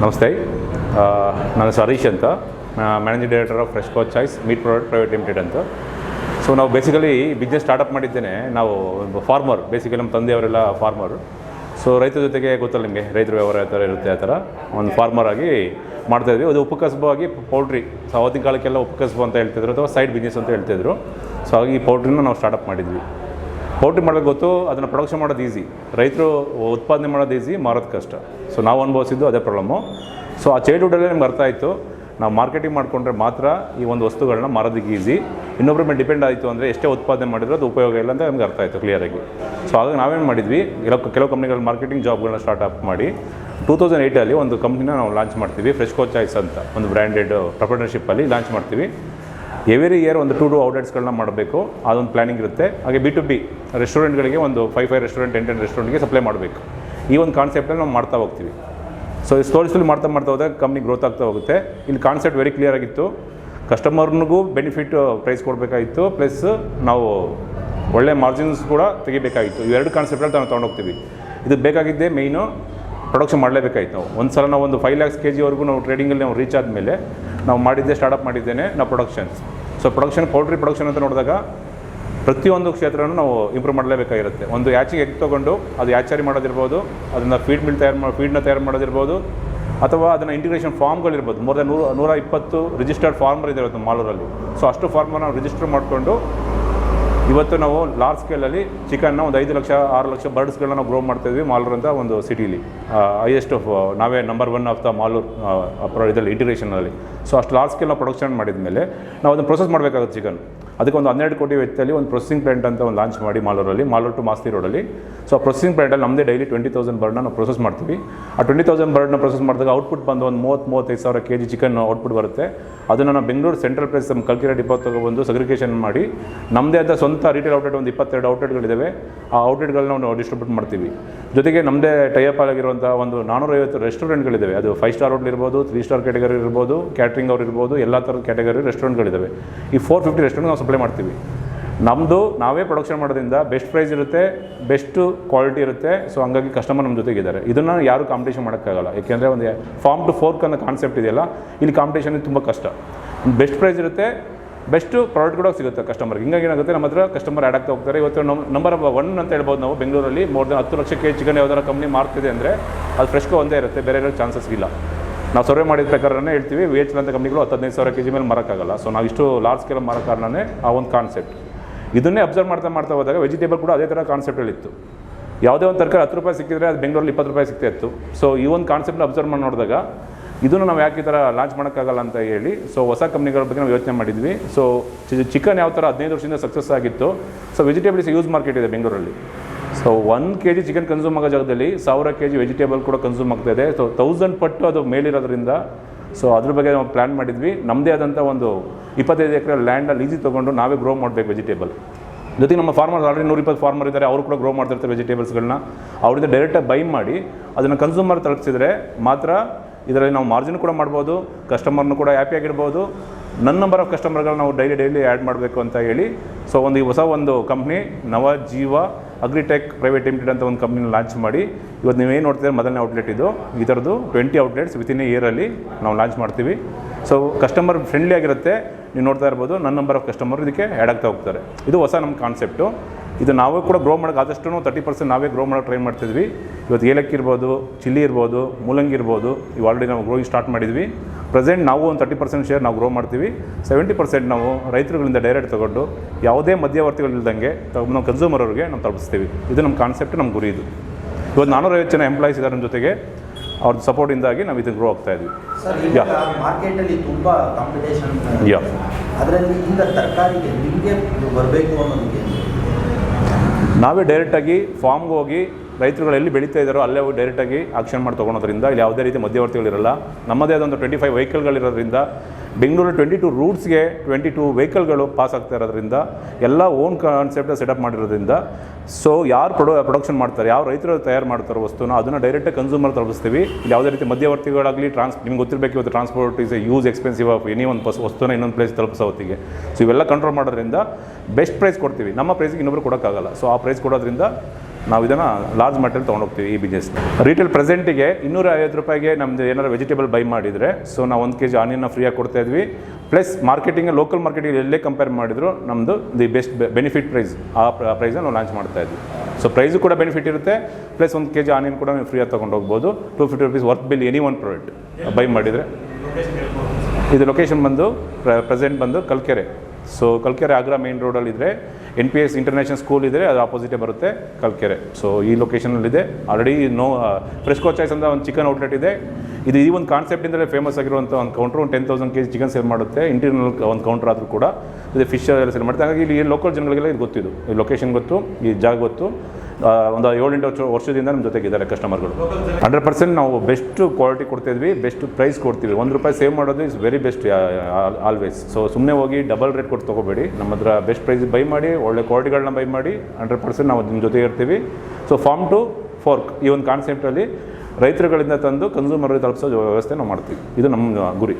ನಾನು ಸರೀಶ್ ಅಂತ. Managing director of Freshco choice meat product private limited ಅಂತ. ಸೊ ನಾವು ಬೇಸಿಕಲಿ ಬಿಸ್ನೆಸ್ ಸ್ಟಾರ್ಟಪ್ ಮಾಡಿದ್ದೇನೆ. ನಾವು ಫಾರ್ಮರ್ ಬೇಸಿಕಲಿ ನಮ್ಮ ತಂದೆಯವರೆಲ್ಲ ಫಾರ್ಮರ್ ಸೊ ರೈತರ ಜೊತೆಗೆ ಗೊತ್ತಲ್ಲ ನಿಮಗೆ, ರೈತರ ವ್ಯವಹಾರ ಯಾವ ಥರ ಇರುತ್ತೆ ಆ ಥರ. ಒಂದು ಫಾರ್ಮರ್ ಆಗಿ ಮಾಡ್ತಾಯಿದ್ವಿ ಅದು ಉಪಕಸಬಾಗಿ ಪೌಲ್ಟ್ರಿ ಸೊ ಅವತ್ತಿನ ಕಾಲಕ್ಕೆಲ್ಲ ಉಪಕಸಬು ಅಂತ ಹೇಳ್ತಿದ್ರು ಅಥವಾ ಸೈಡ್ ಬಿಸ್ನೆಸ್ ಅಂತ ಹೇಳ್ತಿದ್ರು. ಸೊ ಹಾಗಾಗಿ ಈ ಪೌಲ್ಟ್ರಿನ ನಾವು ಸ್ಟಾರ್ಟಪ್ ಮಾಡಿದ್ವಿ. ಪೌಲ್ಟ್ರಿ ಮಾಡೋದು ಗೊತ್ತು, ಅದನ್ನು ಪ್ರೊಡಕ್ಷನ್ ಮಾಡೋದು ಈಸಿ ರೈತರು ಉತ್ಪಾದನೆ ಮಾಡೋದು ಈಸಿ ಮಾರೋದು ಕಷ್ಟ. ಸೊ ನಾವು ಅನುಭವಿಸಿದ್ದು ಅದೇ ಪ್ರಾಬ್ಲಮ್ಮು ಸೊ ಆ ಚೈಲ್ಡ್ಹುಡ್ಡಲ್ಲೇ ನಮ್ಗೆ ಅರ್ಥ ಆಯಿತು. ನಾವು ಮಾರ್ಕೆಟಿಂಗ್ ಮಾಡಿಕೊಂಡ್ರೆ ಮಾತ್ರ ಈ ಒಂದು ವಸ್ತುಗಳನ್ನ ಮಾರೋದಕ್ಕೆ ಈಸಿ ಇನ್ನೊಬ್ಬರ ಮೇಲೆ ಡಿಪೆಂಡ್ ಆಯಿತು ಅಂದರೆ ಎಷ್ಟೇ ಉತ್ಪಾದನೆ ಮಾಡಿದ್ರು ಅದು ಉಪಯೋಗ ಇಲ್ಲ ಅಂತ ನಮ್ಗೆ ಅರ್ಥ ಆಯಿತು ಕ್ಲಿಯರಾಗಿ ಸೊ ಆಗ ನಾವೇನು ಮಾಡಿದ್ವಿ, ಕೆಲವು ಕೆಲವು ಕಂಪ್ನಿಗಳ ಮಾರ್ಕೆಟಿಂಗ್ ಜಾಬ್ಗಳನ್ನ ಸ್ಟಾರ್ಟ್ ಅಪ್ ಮಾಡಿ ಟೂ ತೌಸಂಡ್ ಏಯ್ಟಲ್ಲಿ ಒಂದು ಕಂಪ್ನಿನ ನಾವು ಲಾಂಚ್ ಮಾಡ್ತೀವಿ ಫ್ರೆಶ್ ಕೋಚ್ ಚಾಯ್ಸ್ ಅಂತ. ಒಂದು ಬ್ರ್ಯಾಂಡೆಡ್ ಪ್ರೊಪ್ರೈಟರ್ಶಿಪ್ಪಲ್ಲಿ ಲಾಂಚ್ ಮಾಡ್ತೀವಿ. ಎವ್ರಿ ಇಯರ್ ಒಂದು ಟೂ ಟು ಔಟ್ಲೆಟ್ಸ್ಗಳನ್ನ ಮಾಡಬೇಕು. ಅದೊಂದು ಪ್ಲಾನಿಂಗ್ ಇರುತ್ತೆ. ಹಾಗೆ ಬಿ ಟು ಬಿ ರೆಸ್ಟೋರೆಂಟ್ಗಳಿಗೆ ಒಂದು five five restaurant ten ten ರೆಸ್ಟೋರೆಂಟ್ಗೆ ಸಪ್ಲೈ ಮಾಡಬೇಕು. ಈ ಒಂದು ಕಾನ್ಸೆಪ್ಟಲ್ಲಿ ನಾವು ಮಾಡ್ತಾ ಹೋಗ್ತೀವಿ. ಸೊ ಸ್ಟೋರ್ಸ್ ಅಲ್ಲಿ ಮಾಡ್ತಾ ಮಾಡ್ತಾ ಹೋದಾಗ ಕಂಪ್ನಿ ಗ್ರೋತ್ ಆಗ್ತಾ ಹೋಗುತ್ತೆ. ಇಲ್ಲಿ ಕಾನ್ಸೆಪ್ಟ್ ವೆರಿ ಕ್ಲಿಯರ್ ಆಗಿತ್ತು. ಕಸ್ಟಮರ್ನಿಗೂ ಬೆನಿಫಿಟ್ ಪ್ರೈಸ್ ಕೊಡಬೇಕಾಗಿತ್ತು. ಪ್ಲಸ್ ನಾವು ಒಳ್ಳೆ ಮಾರ್ಜಿನ್ಸ್ ಕೂಡ ತೆಗಿಬೇಕಾಗಿತ್ತು. ಇವೆರಡು ಕಾನ್ಸೆಪ್ಟಲ್ಲಿ ನಾವು ತೊಗೊಂಡೋಗ್ತೀವಿ. ಇದು ಬೇಕಾಗಿದ್ದೇ ಮೇಯ್ನು ಪ್ರೊಡಕ್ಷನ್ ಮಾಡಲೇಬೇಕಾಯ್ತು ನಾವು. ಒಂದು ಸಲ ನಾವು ಒಂದು ಫೈವ್ ಲ್ಯಾಕ್ಸ್ ಕೆ ಜಿವರೆಗೂ ನಾವು ಟ್ರೇಡಿಂಗಲ್ಲಿ ನಾವು ರೀಚ್ ಆದಮೇಲೆ ನಾವು ಮಾಡಿದ್ದೆ ಸ್ಟಾರ್ಟಪ್ ಮಾಡಿದ್ದೇನೆ, ನಾವು production so production poultry production ಅಂತ ನೋಡಿದಾಗ ಪ್ರತಿಯೊಂದು ಕ್ಷೇತ್ರನೂ ನಾವು ಇಂಪ್ರೂವ್ ಮಾಡಲೇಬೇಕಾಗಿರುತ್ತೆ. ಒಂದು ಯಾಚಿಗೆ ಎಗ್ ತೊಗೊಂಡು ಅದು ಯಾಚಾರಿ ಮಾಡೋದಿರ್ಬೋದು, ಅದನ್ನು ಫೀಡ್ ಮಿಲ್ ತಯಾರು ಮಾಡಿ ಫೀಡ್ನ ತಯಾರು ಮಾಡೋದಿರ್ಬೋದು, ಅಥವಾ ಅದನ್ನು ಇಂಟಿಗ್ರೇಷನ್ ಫಾರ್ಮ್ಗಳಿರ್ಬೋದು ಮೋರ್ ದನ್ ನೂರ ನೂರ ಇಪ್ಪತ್ತು ರಿಜಿಸ್ಟರ್ಡ್ ಫಾರ್ಮರ್ ಇದೆ ಇವತ್ತು ಮಾಲೂರಲ್ಲಿ. ಸೊ ಅಷ್ಟು ಫಾರ್ಮರ್ ನಾವು ರಿಜಿಸ್ಟರ್ ಮಾಡಿಕೊಂಡು ಇವತ್ತು ನಾವು ಲಾರ್ಜ್ ಸ್ಕೇಲಲ್ಲಿ ಚಿಕನ್ನ ಒಂದು ಐದು ಲಕ್ಷ, ಆರು ಲಕ್ಷ ಬರ್ಡ್ಸ್ಗಳನ್ನ ನಾವು ಗ್ರೋ ಮಾಡ್ತಾಯಿದ್ವಿ ಮಾಲೂರ್ ಅಂತ ಒಂದು ಸಿಟಿಲಿ ಹೈಯೆಸ್ಟ್ ಆಫ್ ನಾವೇ number one of the Malur ಇದರಲ್ಲಿ ಇಂಟಿಗ್ರೇಷನಲ್ಲಿ ಸೊ ಅಷ್ಟು ಲಾರ್ಜ್ ಸ್ಕೇಲ್ನ ಪ್ರೊಡಕ್ಷನ್ ಮಾಡಿದ ಮೇಲೆ ನಾವು ಅದನ್ನು ಪ್ರೊಸೆಸ್ ಮಾಡಬೇಕಾಗುತ್ತೆ ಚಿಕನ್ ಅದಕ್ಕೆ ಒಂದು ಹನ್ನೆರಡು ಕೋಟಿ ವೆಚ್ಚದಲ್ಲಿ ಒಂದು ಪ್ರೊಸೆಸಿಂಗ್ ಪ್ಲಾಂಟ್ ಅಂತ ಒಂದು ಲಾಂಚ್ ಮಾಡಿ ಮಾಲೂರಲ್ಲಿ, ಮಾಲೂರು ಟು ಮಾಸ್ತಿ ರೋಡಲ್ಲಿ. ಸೊ ಆ ಪ್ರೊಸೆಸಿಂಗ್ ಪ್ಲಾಂಟಲ್ಲಿ ನಮ್ಮದೇ ಡೈಲಿ ಟ್ವೆಂಟಿ ತೌಸಂಡ್ ಬರ್ಡ್ನ ನಾವು ಪ್ರೊಸೆಸ್ ಮಾಡ್ತೀವಿ. ಆ ಟ್ವೆಂಟಿ ತೌಸಂಡ್ ಬರ್ಡ್ನ ಪ್ರೊಸೆಸ್ ಮಾಡಿದಾಗ ಔಟ್ಪುಟ್ ಬಂದು ಒಂದು ಮೂವತ್ತು, ಮೂವತ್ತೈದು ಸಾವಿರ ಕೆ ಜಿ ಚಿಕನ್ ಔಟ್ಪುಟ್ ಬರುತ್ತೆ. ಅದನ್ನು ನಾವು ಬೆಂಗಳೂರು ಸೆಂಟ್ರಲ್ ಪ್ಲೇಸ್ ನಮ್ಮ ಕಲ್ಕಿರ ಡಿಪೋ ತಗೊಬಂದು ಸಗ್ರಿಗೇಷನ್ ಮಾಡಿ ನಮ್ಮದೇ ಆದ ಸ್ವಂತ ರಿಟೇಲ್ ಔಟ್ಲೆಟ್ ಒಂದು ಇಪ್ಪತ್ತೆರಡು ಔಟ್ಲೆಟ್ಗಳಿದ್ದಾವೆ ಆ ಔಟ್ಲೆಟ್ಗಳನ್ನ ನಾವು ಡಿಸ್ಟ್ರಿಬ್ಯೂಟ್ ಮಾಡ್ತೀವಿ. ಜೊತೆಗೆ ನಮ್ಮದೇ ಟೈಅಪ್ ಆಗಿರುವಂಥ ಒಂದು ನಾನ್ನೂರೈವತ್ತು ರೆಸ್ಟೋರೆಂಟ್ಗಳಿದ್ದಾವೆ ಅದು ಫೈವ್ ಸ್ಟಾರ್ ಹೋಟ್ಲ್ ಇರ್ಬೋದು ತ್ರೀ ಸ್ಟಾರ್ ಕ್ಯಾಟಗರಿ ಇರ್ಬೋದು ಕ್ಯಾಟ್ರಿಂಗ್ ಅವ್ರು ಇರ್ಬೋದು, ಎಲ್ಲ ಥರದ ಕ್ಯಾಟಗರಿ ರೆಸ್ಟೋರೆಂಟ್ಗಳಿದ್ದಾವೆ ಈ ಫೋರ್ ಫಿಫ್ಟಿ ರೆಸ್ಟೋರೆಂಟ್ ನಾವು ಸಪ್ಲೈ ಮಾಡ್ತೀವಿ. ನಮ್ಮದು ನಾವೇ ಪ್ರೊಡಕ್ಷನ್ ಮಾಡೋದ್ರಿಂದ ಬೆಸ್ಟ್ ಪ್ರೈಸ್ ಇರುತ್ತೆ ಬೆಸ್ಟ್ ಕ್ವಾಲಿಟಿ ಇರುತ್ತೆ ಸೊ ಹಂಗಾಗಿ ಕಸ್ಟಮರ್ ನಮ್ಮ ಜೊತೆಗಿದ್ದಾರೆ ಇದನ್ನು ಯಾರು ಕಾಂಪಿಟೇಷನ್ ಮಾಡೋಕ್ಕಾಗಲ್ಲ. ಏಕೆಂದರೆ ಒಂದು ಫಾರ್ಮ್ ಟು ಫೋರ್ಕ್ ಅನ್ನೋ ಕಾನ್ಸೆಪ್ಟ್ ಇದೆಯಲ್ಲ, ಇಲ್ಲಿ ಕಾಂಪಿಟೇಷನ್ ತುಂಬ ಕಷ್ಟ. ಬೆಸ್ಟ್ ಪ್ರೈಸ್ ಇರುತ್ತೆ ಬೆಸ್ಟ್ ಪ್ರಾಡಕ್ಟ್ ಕೂಡ ಸಿಗುತ್ತೆ ಕಸ್ಟಮರ್ಗೆ ಹಿಂಗಾಗಿ ಏನಾಗುತ್ತೆ, ನಮ್ಮ ಹತ್ರ ಕಸ್ಟಮರ್ ಆ್ಯಡ್ ಆಗ್ತಾ ಹೋಗ್ತಾರೆ. ಇವತ್ತು ನಮ್ಮ ನಂಬರ್ ಒನ್ ಅಂತ ಹೇಳ್ಬೋದು ನಾವು ಬೆಂಗಳೂರಲ್ಲಿ. ಮೋರ್ ದನ್ ಹತ್ತು ಲಕ್ಷಕ್ಕೆ ಚಿಕನ್ ಯಾವ್ದಾರ ಕಂಪ್ನಿ ಮಾರ್ತಿದೆ ಅಂದರೆ, ಅದು ಫ್ರೆಶ್ಗೆ ಒಂದೇ ಇರುತ್ತೆ, ಬೇರೆ ಇರೋ ಚಾನ್ಸಸ್ ಇಲ್ಲ. ನಾವು ಸರ್ವೆ ಮಾಡಿದ ಪ್ರಕಾರನೇ ಹೇಳ್ತೀವಿ ವಿ ಎಚ್ ಅಂತ ಕಂಪ್ನಿಗಳು ಹತ್ತು ಹದಿನೈದು ಸಾವಿರ ಕೆ ಜಿ ಮೇಲೆ ಮರಕ್ಕಾಗಲ್ಲ. ಸೊ ನಾವು ಇಷ್ಟು ಲಾರ್ಜ್ ಸ್ಕೇಲ್ ಮಾರೋ ಕಾರಣನೇ ಆ ಒಂದು ಕಾನ್ಸೆಪ್ಟ್ ಇದನ್ನೇ ಅಬ್ಸರ್ವ್ ಮಾಡ್ತಾ ಮಾಡ್ತಾ ಹೋದಾಗ ವೆಜಿಟೇಬಲ್ ಕೂಡ ಅದೇ ಥರ ಕಾನ್ಸೆಪ್ಟಲ್ಲಿತ್ತು ಯಾವುದೇ ಒಂದು ತರಕಾರಿ ಹತ್ತು ರೂಪಾಯಿ ಸಿಕ್ಕಿದ್ರೆ ಅದು ಬೆಂಗಳೂರಲ್ಲಿ ಇಪ್ಪತ್ತು ರೂಪಾಯಿ ಸಿಗ್ತಾ ಇತ್ತು. ಸೊ ಈ ಒಂದು ಕಾನ್ಸೆಪ್ಟ್ನ ಅಬ್ಸರ್ವ್ ಮಾಡಿ ನೋಡಿದಾಗ ಇದನ್ನು ನಾವು ಯಾಕೆ ಈ ಥರ ಲಾಂಚ್ ಮಾಡೋಕ್ಕಾಗಲ್ಲ ಅಂತ ಹೇಳಿ ಸೊ ಹೊಸ ಕಂಪ್ನಿಗಳ ಬಗ್ಗೆ ನಾವು ಯೋಚನೆ ಮಾಡಿದ್ವಿ. ಸೊ ಚಿಕನ್ ಯಾವ ಥರ ಹದಿನೈದು ವರ್ಷದಿಂದ ಸಕ್ಸಸ್ ಆಗಿತ್ತು. ಸೊ ವೆಜಿಟೇಬಲ್ಸ್ ಯೂಸ್ ಮಾರ್ಕೆಟ್ ಇದೆ ಬೆಂಗಳೂರಲ್ಲಿ. So one K G chicken consume ಆಗೋ ಜಾಗದಲ್ಲಿ ಸಾವಿರ ಕೆ ಜಿ ವೆಜಿಟೇಬಲ್ ಕೂಡ ಕನ್ಸ್ಯೂಮ್ ಆಗ್ತಾ ಇದೆ. ಸೊ ತೌಸಂಡ್ ಪಟ್ಟು ಅದು ಮೇಲಿರೋದ್ರಿಂದ ಸೊ ಅದ್ರ ಬಗ್ಗೆ ನಾವು ಪ್ಲ್ಯಾನ್ ಮಾಡಿದ್ವಿ. ನಮ್ಮದೇ ಆದಂಥ ಒಂದು ಇಪ್ಪತ್ತೈದು ಎಕರೆ ಲ್ಯಾಂಡಲ್ಲಿ ಈಸಿ ತೊಗೊಂಡು ನಾವೇ ಗ್ರೋ ಮಾಡಬೇಕು ವೆಜಿಟೇಬಲ್ ಜೊತೆಗೆ ನಮ್ಮ ಫಾರ್ಮರ್ಸ್ ಆಲ್ರೆಡಿ ನೂರಿಪ್ಪತ್ತು ಫಾರ್ಮರ್ ಇದ್ದಾರೆ. ಅವರು ಕೂಡ ಗ್ರೋ ಮಾಡ್ತಿರ್ತಾರೆ ವೆಜಿಟೇಬಲ್ಸ್ಗಳನ್ನ ಅವರಿಂದ ಡೈರೆಕ್ಟಾಗಿ ಬೈ ಮಾಡಿ, ಅದನ್ನು ಕನ್ಸ್ಯೂಮರ್ ತಲುಪಿಸಿದ್ರೆ ಮಾತ್ರ ಇದರಲ್ಲಿ ನಾವು ಮಾರ್ಜಿನ್ ಕೂಡ ಮಾಡ್ಬೋದು ಕಸ್ಟಮರ್ನು ಕೂಡ ಹ್ಯಾಪಿಯಾಗಿರ್ಬೋದು ನನ್ನ ನಂಬರ್ ಆಫ್ ಕಸ್ಟಮರ್ಗಳನ್ನ ನಾವು ಡೈಲಿ ಡೈಲಿ ಆ್ಯಡ್ ಮಾಡಬೇಕು ಅಂತ ಹೇಳಿ. ಸೊ ಒಂದು ಈ ಹೊಸ ಒಂದು ಕಂಪ್ನಿ ನವ ಜೀವ ಅಗ್ರಿಟೆಕ್ ಪ್ರೈವೇಟ್ ಲಿಮಿಟೆಡ್ ಅಂತ ಒಂದು ಕಂಪ್ನಿನ ಲಾಂಚ್ ಮಾಡಿ, ಇವತ್ತು ನೀವೇನು ನೋಡ್ತಿದ್ರೆ ಮೊದಲನೇ ಔಟ್ಲೆಟ್ ಇದು. ಈ ಥರದ್ದು ಟ್ವೆಂಟಿ ಔಟ್ಲೆಟ್ಸ್ ವಿತಿನ್ ಎ ಇಯರಲ್ಲಿ ನಾವು ಲಾಂಚ್ ಮಾಡ್ತೀವಿ. ಸೊ ಕಸ್ಟಮರ್ ಫ್ರೆಂಡ್ಲಿ ಆಗಿರುತ್ತೆ. ನೀವು ನೋಡ್ತಾ ಇರ್ಬೋದು ನನ್ನ ನಂಬರ್ ಆಫ್ ಕಸ್ಟಮರ್ ಇದಕ್ಕೆ ಆ್ಯಡ್ ಆಗ್ತಾ ಹೋಗ್ತಾರೆ. ಇದು ಹೊಸ ನಮ್ಮ ಕಾನ್ಸೆಪ್ಟು ಇದು ನಾವೇ ಕೂಡ ಗ್ರೋ ಮಾಡೋಕೆ ಆದಷ್ಟು ತರ್ಟಿ ಪರ್ಸೆಂಟ್ ನಾವೇ ಗ್ರೋ ಮಾಡೋಕೆ ಟ್ರೈ ಮಾಡ್ತಿದ್ವಿ. ಇವತ್ತು ಏಲಕ್ಕಿ ಇರ್ಬೋದು ಚಿಲ್ಲಿ ಇರ್ಬೋದು ಮೂಲಂಗಿ ಇರ್ಬೋದು ಇವು ಆಲ್ರೆಡಿ ನಾವು ಗ್ರೋಯಿಂಗ್ ಸ್ಟಾರ್ಟ್ ಮಾಡಿದ್ವಿ. ಪ್ರೆಸೆಂಟ್ ನಾವು ಒಂದು ತರ್ಟಿ ಪರ್ಸೆಂಟ್ ಶೇರ್ ನಾವು ಗ್ರೋ ಮಾಡ್ತೀವಿ. ಸೆವೆಂಟಿ ಪರ್ಸೆಂಟ್ ನಾವು ರೈತರುಗಳಿಂದ ಡೈರೆಕ್ಟ್ ತೊಗೊಂಡು ಯಾವುದೇ ಮಧ್ಯವರ್ತಿಗಳಿಲ್ದಂಗೆ ನಾವು ಕನ್ಸ್ಯೂಮರ್ ಅವ್ರಿಗೆ ನಾವು ತಲುಪಿಸ್ತೀವಿ. ಇದು ನಮ್ಮ ಕಾನ್ಸೆಪ್ಟ್ ನಮ್ಮ ಗುರಿ ಇದು. ಇವತ್ತು ನಾನ್ನೂರೈವತ್ತು ಜನ ಎಂಪ್ಲಾಯೀಸ್ ಇದ್ದಾರೆ ನಮ್ಮ ಜೊತೆಗೆ. ಅವ್ರದ್ದು ಸಪೋರ್ಟಿಂದಾಗಿ ನಾವು ಇದನ್ನು ಗ್ರೋ ಆಗ್ತಾ ಇದ್ವಿ. ಮಾರ್ಕೆಟಲ್ಲಿ ತುಂಬ ಕಾಂಪಿಟೇಷನ್ ಯಾ. ಅದರಲ್ಲಿ ಈಗ ತರಕಾರಿಗೆ ನಿಮಗೆ ಬರಬೇಕು ಅನ್ನೋದಕ್ಕೆ ನಾವೇ ಡೈರೆಕ್ಟಾಗಿ ಫಾರ್ಮ್ಗೆ ಹೋಗಿ ರೈತರುಗಳು ಎಲ್ಲಿ ಬೆಳೀತಾ ಇದ್ದಾರೋ ಅಲ್ಲೇ ಡೈರೆಕ್ಟಾಗಿ ಆಕ್ಷನ್ ಮಾಡಿ ತೊಗೊಳೋದ್ರಿಂದ ಇಲ್ಲಿ ಯಾವುದೇ ರೀತಿ ಮಧ್ಯವರ್ತಿಗಳಿರಲ್ಲ. ನಮ್ಮದೇ ಆದೊಂದು ಟ್ವೆಂಟಿ ಫೈವ್ ವೆಹಿಕಲ್ಗಳಿರೋದ್ರಿಂದ ಬೆಂಗಳೂರು ಟ್ವೆಂಟಿ ಟು ರೂಟ್ಸ್ಗೆ ಟ್ವೆಂಟಿ ಟು ವೆಹಿಕಲ್ಗಳು ಪಾಸ್ ಆಗ್ತಾ ಇರೋದ್ರಿಂದ, ಎಲ್ಲ ಓನ್ ಕಾನ್ಸೆಪ್ಟ್ ಸೆಟಪ್ ಮಾಡಿರೋದ್ರಿಂದ ಸೊ ಯಾರು ಪ್ರೊಡ ಪ್ರೊಡಕ್ಷನ್ ಮಾಡ್ತಾರೆ ಯಾವ ರೈತರು ತಯಾರು ಮಾಡ್ತಾರೋ ವಸ್ತುನ ಅದನ್ನು ಡೈರೆಕ್ಟಾಗಿ ಕನ್ಸ್ಯೂಮರ್ ತಲುಪಿಸ್ತೀವಿ. ಇಲ್ಲಿ ಯಾವುದೇ ರೀತಿ ಮಧ್ಯವರ್ತಿಗಳಾಗಲಿ ಟ್ರಾನ್ಸ್ ನಿಮ್ಗೆ ಗೊತ್ತಿರಬೇಕು ಇವತ್ತು transport is a huge expensive of any ಒಂದು ಪಸ್ ವಸ್ತುನ ಇನ್ನೊಂದು ಪ್ಲೇಸ್ ತಲುಪಿಸೋ ಹೊತ್ತಿಗೆ. ಸೊ ಇವೆಲ್ಲ ಕಂಟ್ರೋಲ್ ಮಾಡೋದ್ರಿಂದ ಬೆಸ್ಟ್ ಪ್ರೈಸ್ ಕೊಡ್ತೀವಿ. ನಮ್ಮ ಪ್ರೈಸ್ಗೆ ಇನ್ನೊಬ್ರು ಕೊಡೋಕ್ಕಾಗಲ್ಲ. ಸೊ ಆ ಪ್ರೈಸ್ ಕೊಡೋದ್ರಿಂದ ನಾವು ಇದನ್ನು ಲಾರ್ಜ್ ಮಟ್ಟಲ್ಲಿ ತೊಗೊಂಡೋಗ್ತೀವಿ ಈ ಬಿಸ್ನೆಸ್ ರೀಟೇಲ್ ಪ್ರೆಸೆಂಟಿಗೆ ಇನ್ನೂರ ಐವತ್ತು ರೂಪಾಯಿಗೆ ನಮ್ಮದು ಏನಾದ್ರು ವೆಜಿಟೇಬಲ್ ಬೈ ಮಾಡಿದರೆ ಸೊ ನಾವು ಒಂದು ಕೆ ಜಿ ಆನಿಯನ್ನ ಫ್ರೀಯಾಗಿ ಕೊಡ್ತಾ ಇದ್ವಿ. ಪ್ಲಸ್ ಮಾರ್ಕೆಟಿಂಗ್ ಲೋಕಲ್ ಮಾರ್ಕೆಟಿಂಗ್ ಎಲ್ಲೇ ಕಂಪೇರ್ ಮಾಡಿದ್ರು ನಮ್ಮದು ದಿ ಬೆಸ್ಟ್ ಬೆನಿಫಿಟ್ ಪ್ರೈಸ್ ಆ ಪ್ರೈಸನ್ನು ನಾವು ಲಾಂಚ್ ಮಾಡ್ತಾ ಇದ್ವಿ. ಸೊ ಪ್ರೈಸು ಕೂಡ ಬೆನಿಫಿಟ್ ಇರುತ್ತೆ ಪ್ಲಸ್ ಒಂದು ಕೆ ಜಿ ಆನಿಯನ್ ಕೂಡ ನೀವು ಫ್ರೀಯಾಗಿ ತೊಗೊಂಡು ಹೋಗ್ಬೋದು two fifty rupees worth bill any one product buy ಮಾಡಿದರೆ. ಇದು ಲೊಕೇಶನ್ ಬಂದು ಪ್ರೆಸೆಂಟ್ ಬಂದು ಕಲ್ಕೆರೆ. ಸೊ ಕಲ್ಕೆರೆ ಆಗ್ರಾ ಮೇನ್ ರೋಡಲ್ಲಿ ಇದ್ದರೆ N P S international school ಇದ್ದರೆ ಅದು ಆಪೋಸಿಟೇ ಬರುತ್ತೆ ಕಲ್ಕೆರೆ ಸೊ ಈ ಲೊಕೇಶನಲ್ಲಿದೆ ಆಲ್ರೆಡಿ ನೋ ಫ್ರೆಶ್ಕೋ ಚಾಯ್ಸ್ ಅಂತ ಒಂದು ಚಿಕನ್ ಔಟ್ಲೆಟ್ ಇದೆ. ಇದು, ಈ ಒಂದು ಕಾನ್ಸೆಪ್ಟಿಂದಲೇ ಫೇಮಸ್ ಆಗಿರುವಂಥ ಒಂದು ಕೌಂಟ್ರ್ ಒಂದು ten thousand K G chicken sale ಮಾಡುತ್ತೆ ಇಂಟೀರಿಯಲ್ ಒಂದು ಕೌಂಟ್ರ್ ಆದರೂ ಕೂಡ. ಇದು ಫಿಶ್ ಸೇಲ್ ಮಾಡುತ್ತೆ ಹಾಗಾಗಿ ಇಲ್ಲಿ ಲೋಕಲ್ ಜನಗಳಿಗೆಲ್ಲ ಇದು ಗೊತ್ತಿದ್ದು ಈ ಲೊಕೇಶನ್ ಗೊತ್ತು, ಈ ಜಾಗ ಗೊತ್ತು. ಒಂದು ಏಳೆಂಟು ವರ್ಷ ವರ್ಷದಿಂದ ನಮ್ಮ ಜೊತೆಗಿದ್ದಾರೆ ಕಸ್ಟಮರ್ಗಳು ಹಂಡ್ರೆಡ್ ಪರ್ಸೆಂಟ್ ನಾವು ಬೆಸ್ಟ್ ಕ್ವಾಲಿಟಿ ಕೊಡ್ತಿದ್ವಿ ಬೆಸ್ಟ್ ಪ್ರೈಸ್ ಕೊಡ್ತೀವಿ ಒಂದು ರೂಪಾಯಿ ಸೇವ್ ಮಾಡೋದು is very best always so ಸುಮ್ಮನೆ ಹೋಗಿ ಡಬಲ್ ರೇಟ್ ಕೊಟ್ಟು ತೊಗೋಬೇಡಿ. ನಮ್ಮ ಹತ್ರ ಬೆಸ್ಟ್ ಪ್ರೈಸ್ ಬೈ ಮಾಡಿ, ಒಳ್ಳೆ ಕ್ವಾಲಿಟಿಗಳನ್ನ ಬೈ ಮಾಡಿ ಹಂಡ್ರೆಡ್ ಪರ್ಸೆಂಟ್ ನಾವು ನಿಮ್ಮ ಜೊತೆ ಇರ್ತೀವಿ. ಸೊ ಫಾರ್ಮ್ ಟು ಫೋರ್ಕ್ ಈ ಒಂದು ಕಾನ್ಸೆಪ್ಟಲ್ಲಿ ರೈತರುಗಳಿಂದ ತಂದು ಕನ್ಸೂಮರ್ಗೆ ತಲುಪಿಸೋ ವ್ಯವಸ್ಥೆ ನಾವು ಮಾಡ್ತೀವಿ. ಇದು ನಮ್ಮ ಗುರಿ.